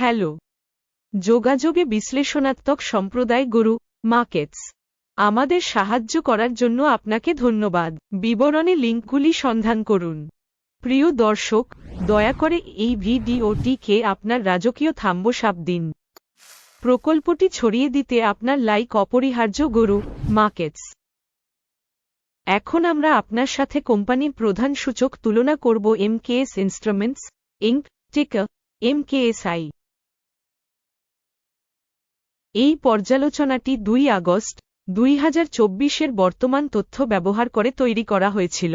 Hello. যোগাযোগে বিশ্লেষণাত্মক সম্প্রদায় গুরু মার্কেটস আমাদের সাহায্য করার জন্য আপনাকে ধন্যবাদ। বিবরণে লিঙ্কগুলি সন্ধান করুন। প্রিয় দর্শক, দয়া করে এই ভিডিওটিকে আপনার রাজকীয় থাম্বসাপ দিন। প্রকল্পটি ছড়িয়ে দিতে আপনার লাইক অপরিহার্য গুরু মার্কেটস এখন আমরা আপনার সাথে কোম্পানির প্রধান সূচক তুলনা করব এমকেএস ইনস্ট্রুমেন্টস, ইঙ্ক, টিকা, এমকেএসআই। এই পর্যালোচনাটি দুই আগস্ট, দুই হাজার চব্বিশের বর্তমান তথ্য ব্যবহার করে তৈরি করা হয়েছিল।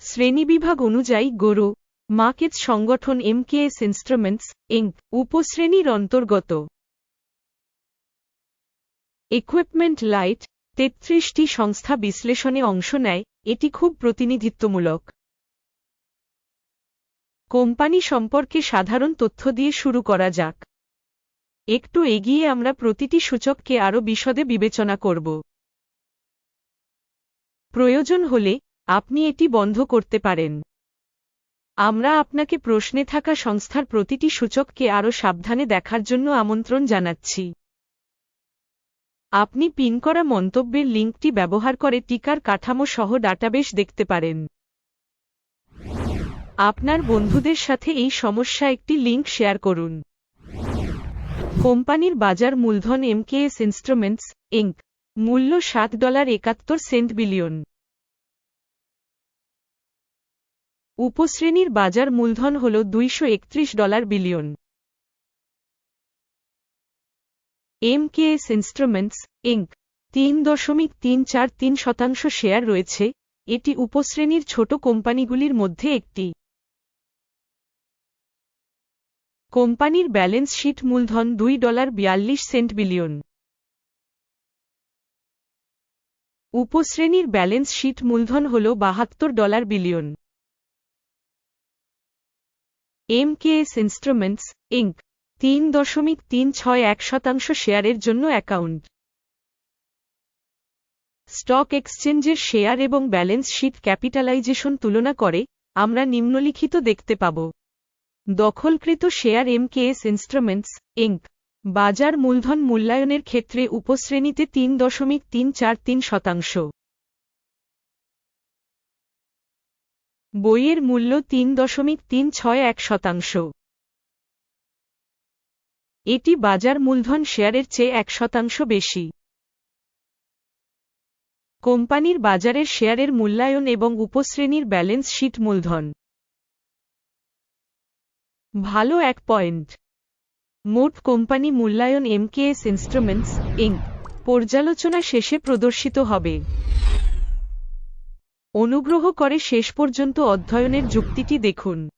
শ্রেণীবিভাগ অনুযায়ী গরু মার্কেটস সংগঠন এমকেএস ইনস্ট্রুমেন্টস ইঙ্ক উপশ্রেণীর অন্তর্গত। ইকুইপমেন্ট লাইট, তেত্রিশটি সংস্থা বিশ্লেষণে অংশ নেয়, এটি খুব প্রতিনিধিত্বমূলক। কোম্পানি সম্পর্কে সাধারণ তথ্য দিয়ে শুরু করা যাক। একটু এগিয়ে আমরা প্রতিটি সূচককে আরও বিশদে বিবেচনা করব। প্রয়োজন হলে আপনি এটি বন্ধ করতে পারেন। আমরা আপনাকে প্রশ্নে থাকা সংস্থার প্রতিটি সূচককে আরও সাবধানে দেখার জন্য আমন্ত্রণ জানাচ্ছি। আপনি পিন করা মন্তব্যের লিঙ্কটি ব্যবহার করে টিকার কাঠামো সহ ডাটাবেস দেখতে পারেন। আপনার বন্ধুদের সাথে এই সমস্যা একটি লিঙ্ক শেয়ার করুন। কোম্পানির বাজার মূলধন এমকেএস ইনস্ট্রুমেন্টস ইঙ্ক মূল্য সাত ডলার একাত্তর সেন্ট বিলিয়ন। উপশ্রেণীর বাজার মূলধন হল দুইশো একত্রিশ dollar billion. M MKS instruments Inc তিন দশমিক তিন চার তিন শতাংশ শেয়ার রয়েছে, এটি উপশ্রেণীর ছোট কোম্পানিগুলির মধ্যে একটি। কোম্পানির ব্যালেন্স শিট মূলধন দুই ডলার বিয়াল্লিশ সেন্ট বিলিয়ন। উপশ্রেণীর ব্যালেন্স শিট মূলধন হল বাহাত্তর dollar billion. MKS Instruments, Inc, তিন দশমিক তিন ছয় এক শতাংশ শেয়ারের জন্য অ্যাকাউন্ট। স্টক এক্সচেঞ্জের শেয়ার এবং ব্যালেন্স শিট ক্যাপিটালাইজেশন তুলনা করে আমরা নিম্নলিখিত দেখতে পাব। দখলকৃত শেয়ার এমকেএস ইনস্ট্রুমেন্টস, ইঙ্ক, বাজার মূলধন মূল্যায়নের ক্ষেত্রে উপশ্রেণীতে তিন দশমিক তিন চার তিন শতাংশ। বইয়ের মূল্য তিন দশমিক তিন ছয় এক শতাংশ। এটি বাজার মূলধন শেয়ারের চেয়ে এক শতাংশ বেশি। কোম্পানির বাজারের শেয়ারের মূল্যায়ন এবং উপশ্রেণীর ব্যালেন্স শীট মূলধন। ভালো এক পয়েন্ট। মোট কোম্পানি মূল্যায়ন এমকেএস ইনস্ট্রুমেন্টস, ইং। পর্যালোচনা শেষে প্রদর্শিত হবে। অনুগ্রহ করে শেষ পর্যন্ত অধ্যয়নের যুক্তিটি দেখুন।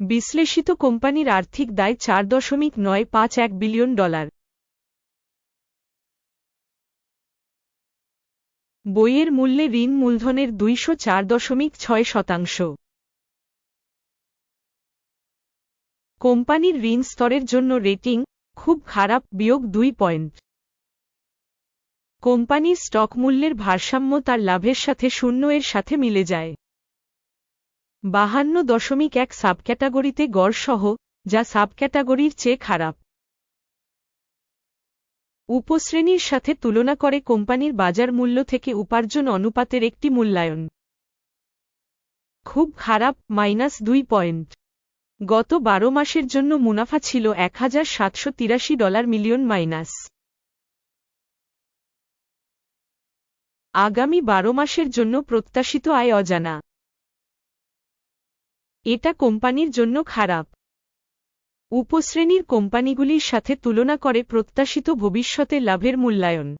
বিশ্লেষিত কোম্পানির আর্থিক দায় চার দশমিক নয় পাঁচ এক বিলিয়ন ডলার। বইয়ের মূল্যে ঋণ মূলধনের দুইশো চার দশমিক ছয় শতাংশ। কোম্পানির ঋণ স্তরের জন্য রেটিং খুব খারাপ, বিয়োগ দুই পয়েন্ট। কোম্পানির স্টক মূল্যের ভারসাম্য তার লাভের সাথে শূন্য এর সাথে মিলে যায়। বাহান্ন দশমিক এক সাবক্যাটাগরিতে গড় সহ যা সাবক্যাটাগরির চেয়ে খারাপ। উপশ্রেণীর সাথে তুলনা করে কোম্পানির বাজার মূল্য থেকে উপার্জন অনুপাতের একটি মূল্যায়ন। খুব খারাপ, মাইনাস দুই পয়েন্ট। গত বারো মাসের জন্য মুনাফা ছিল এক হাজার সাতশো তিরাশি ডলার মিলিয়ন মাইনাস। আগামী বারো মাসের জন্য প্রত্যাশিত আয় অজানা। এটা কোম্পানির জন্য খারাপ। উপশ্রেণীর কোম্পানিগুলির সাথে তুলনা করে প্রত্যাশিত ভবিষ্যতে লাভের মূল্যায়ন।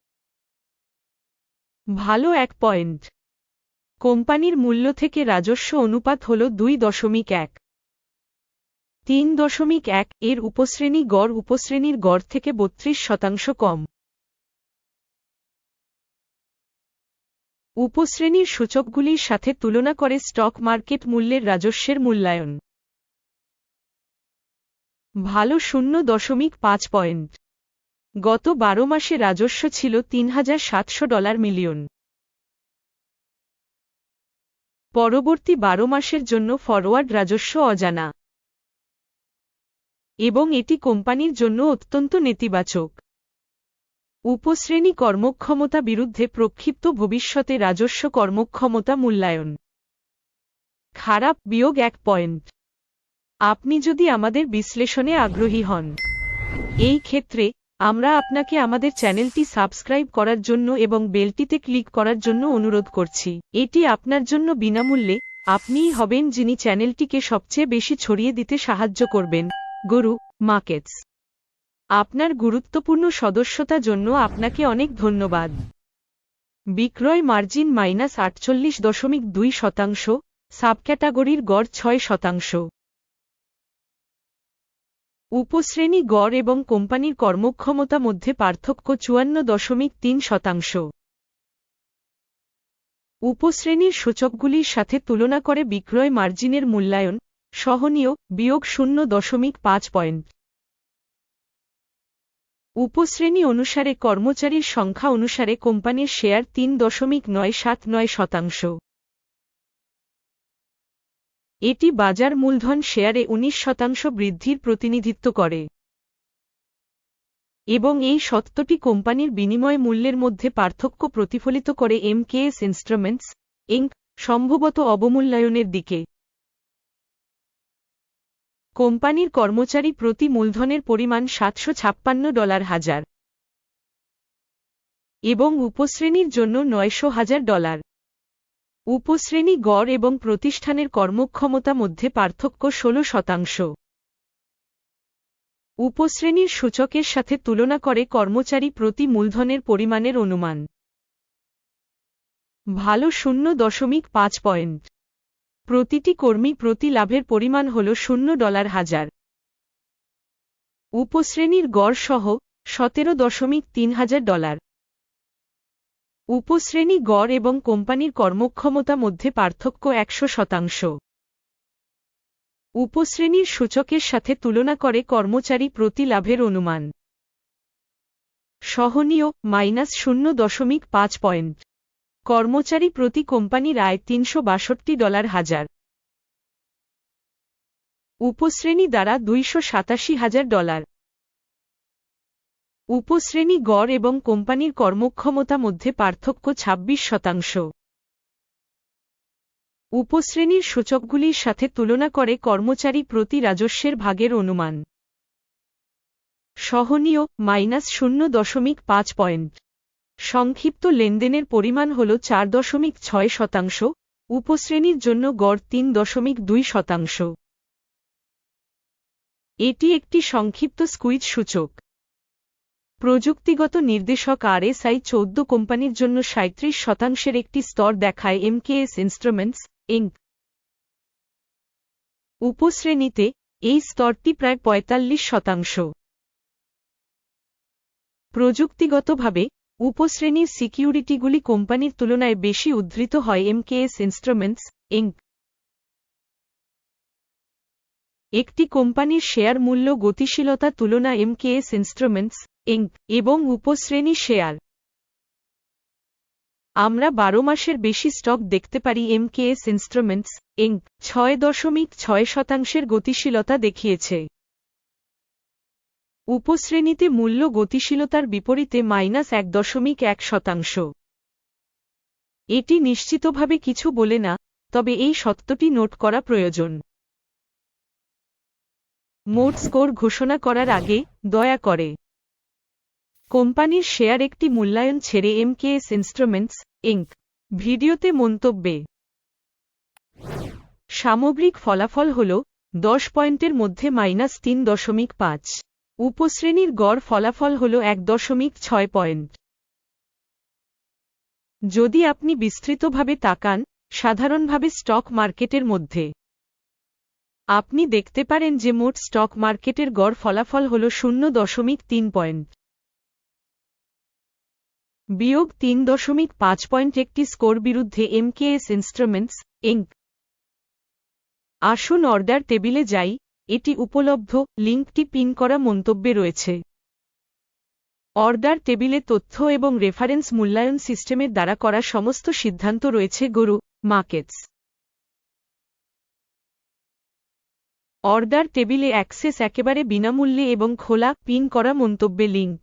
ভালো এক পয়েন্ট। কোম্পানির মূল্য থেকে রাজস্ব অনুপাত হল দুই দশমিক এক। তিন দশমিক এক এর উপশ্রেণী গড় উপশ্রেণীর গড় থেকে বত্রিশ শতাংশ কম। উপশ্রেণীর সূচকগুলির সাথে তুলনা করে স্টক মার্কেট মূল্যের রাজস্বের মূল্যায়ন। ভালো শূন্য দশমিক পাঁচ পয়েন্ট। গত বারো মাসে রাজস্ব ছিল তিন হাজার সাতশো ডলার মিলিয়ন। পরবর্তী বারো মাসের জন্য ফরওয়ার্ড রাজস্ব অজানা। এবং এটি কোম্পানির জন্য অত্যন্ত নেতিবাচক। উপশ্রেণী কর্মক্ষমতা বিরুদ্ধে প্রক্ষিপ্ত ভবিষ্যতে রাজস্ব কর্মক্ষমতা মূল্যায়ন। খারাপ বিয়োগ এক পয়েন্ট। আপনি যদি আমাদের বিশ্লেষণে আগ্রহী হন। এই ক্ষেত্রে, আমরা আপনাকে আমাদের চ্যানেলটি সাবস্ক্রাইব করার জন্য এবং বেলটিতে ক্লিক করার জন্য অনুরোধ করছি। এটি আপনার জন্য বিনামূল্যে, আপনিই হবেন যিনি চ্যানেলটিকে সবচেয়ে বেশি ছড়িয়ে দিতে সাহায্য করবেন। গরু মার্কেটস আপনার গুরুত্বপূর্ণ সদস্যতা জন্য আপনাকে অনেক ধন্যবাদ। বিক্রয় মার্জিন মাইনাস আটচল্লিশ দশমিক দুই শতাংশ, সাবক্যাটাগরির গড় ছয় শতাংশ। উপশ্রেণী গড় এবং কোম্পানির কর্মক্ষমতা মধ্যে পার্থক্য চুয়ান্ন দশমিক তিন শতাংশ। উপশ্রেণীর সূচকগুলির সাথে তুলনা করে বিক্রয় মার্জিনের মূল্যায়ন সহনীয়, বিয়োগ শূন্য দশমিক পাঁচ পয়েন্ট। উপশ্রেণী অনুসারে কর্মচারীর সংখ্যা অনুসারে কোম্পানির শেয়ার তিন দশমিক নয় সাত নয় শতাংশ। এটি বাজার মূলধন শেয়ারে উনিশ শতাংশ বৃদ্ধির প্রতিনিধিত্ব করে। এবং এই সত্যটি কোম্পানির বিনিময় মূল্যের মধ্যে পার্থক্য প্রতিফলিত করে এমকেএস ইনস্ট্রুমেন্টস, ইঙ্ক, সম্ভবত অবমূল্যায়নের দিকে। কোম্পানির কর্মচারী প্রতি মূলধনের পরিমাণ সাতশো ছাপ্পান্ন ডলার হাজার এবং উপশ্রেণীর জন্য নয়শো হাজার ডলার। উপশ্রেণী গড় এবং প্রতিষ্ঠানের কর্মক্ষমতা মধ্যে পার্থক্য ষোল শতাংশ। উপশ্রেণীর সূচকের সাথে তুলনা করে কর্মচারী প্রতি মূলধনের পরিমাণের অনুমান। ভালো শূন্য দশমিক পাঁচ পয়েন্ট। প্রতিটি কর্মী প্রতি লাভের পরিমাণ হল শূন্য ডলার হাজার। উপশ্রেণীর গড় সহ সতেরো দশমিক তিন হাজার ডলার। উপশ্রেণী গড় এবং কোম্পানির কর্মক্ষমতা মধ্যে পার্থক্য একশো শতাংশ। উপশ্রেণীর সূচকের সাথে তুলনা করে কর্মচারী প্রতি লাভের অনুমান। সহনীয় মাইনাস শূন্য দশমিক পাঁচ পয়েন্ট। কর্মচারী প্রতি কোম্পানি রায় তিনশো বাষট্টি ডলার হাজার। উপশ্রেণী দ্বারা দুইশো সাতাশি হাজার ডলার। উপশ্রেণী গড় এবং কোম্পানির কর্মক্ষমতা মধ্যে পার্থক্য ২৬ শতাংশ। উপশ্রেণীর সূচকগুলির সাথে তুলনা করে কর্মচারী প্রতি রাজস্বের ভাগের অনুমান। সহনীয়, মাইনাস শূন্য দশমিক পাঁচ পয়েন্ট। সংক্ষিপ্ত লেনদেনের পরিমাণ হল চার দশমিক ছয় শতাংশ, উপশ্রেণীর জন্য গড় তিন দশমিক দুই শতাংশ। এটি একটি সংক্ষিপ্ত স্কুইজ সূচক। প্রযুক্তিগত নির্দেশক আর আরএসআই চৌদ্দ কোম্পানির জন্য সাঁত্রিশ শতাংশের একটি স্তর দেখায় এমকেএস ইনস্ট্রুমেন্টস ইঙ্ক উপশ্রেণীতে এই স্তরটি প্রায় পঁয়তাল্লিশ শতাংশ। প্রযুক্তিগতভাবে উপশ্রেণীর সিকিউরিটিগুলি কোম্পানির তুলনায় বেশি উদ্ধৃত হয় এমকেএস ইনস্ট্রুমেন্টস, ইঙ্ক। একটি কোম্পানির শেয়ার মূল্য গতিশীলতা তুলনা এমকেএস ইনস্ট্রুমেন্টস, ইঙ্ক এবং উপশ্রেণী শেয়ার। আমরা বারো মাসের বেশি স্টক দেখতে পারি এমকেএস ইনস্ট্রুমেন্টস, ইঙ্ক ছয় দশমিক ছয় শতাংশের গতিশীলতা দেখিয়েছে। উপশ্রেণীতে মূল্য গতিশীলতার বিপরীতে মাইনাস এক দশমিক এক শতাংশ। এটি নিশ্চিতভাবে কিছু বলে না, তবে এই সত্যটি নোট করা প্রয়োজন। মোট স্কোর ঘোষণা করার আগে দয়া করে। কোম্পানির শেয়ার একটি মূল্যায়ন ছেড়ে এমকেএস ইনস্ট্রুমেন্টস, ইঙ্ক, ভিডিওতে মন্তব্যে। সামগ্রিক ফলাফল হল দশ পয়েন্টের মধ্যে মাইনাস তিন দশমিক পাঁচ। উপশ্রেণীর গড় ফলাফল হল এক দশমিক ছয় পয়েন্ট। যদি আপনি বিস্তৃতভাবে তাকান, সাধারণভাবে স্টক মার্কেটের মধ্যে। আপনি দেখতে পারেন যে মোট স্টক মার্কেটের গড় ফলাফল হল শূন্য দশমিক তিন পয়েন্ট। বিয়োগ তিন দশমিক পাঁচ পয়েন্ট একটি স্কোর বিরুদ্ধে এমকেএস ইনস্ট্রুমেন্টস, ইঙ্ক। আসুন অর্ডার টেবিলে যাই। এটি উপলব্ধ, লিঙ্কটি পিন করা মন্তব্যে রয়েছে। অর্ডার টেবিলে তথ্য এবং রেফারেন্স মূল্যায়ন সিস্টেমের দ্বারা করা সমস্ত সিদ্ধান্ত রয়েছে গরু, মার্কেটস। অর্ডার টেবিলে অ্যাক্সেস একেবারে বিনামূল্যে এবং খোলা, পিন করা মন্তব্যে লিঙ্ক।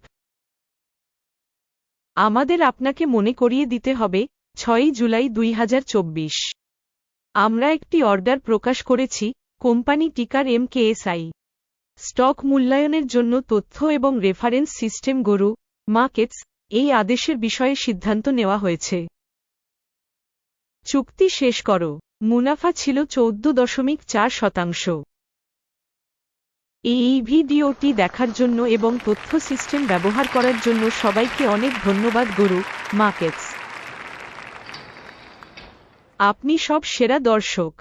আমাদের আপনাকে মনে করিয়ে দিতে হবে, ছয়ই জুলাই দুই হাজার চব্বিশ। আমরা একটি অর্ডার প্রকাশ করেছি কোম্পানি টিকার এমকেএসআই। স্টক মূল্যায়নের জন্য তথ্য এবং রেফারেন্স সিস্টেম গরু মার্কেটস এই আদেশের বিষয়ে সিদ্ধান্ত নেওয়া হয়েছে। চুক্তি শেষ করো। মুনাফা ছিল চৌদ্দ দশমিক চার শতাংশ। এই ভিডিওটি দেখার জন্য এবং তথ্য সিস্টেম ব্যবহার করার জন্য সবাইকে অনেক ধন্যবাদ গরু মার্কেটস আপনি সব সেরা দর্শক।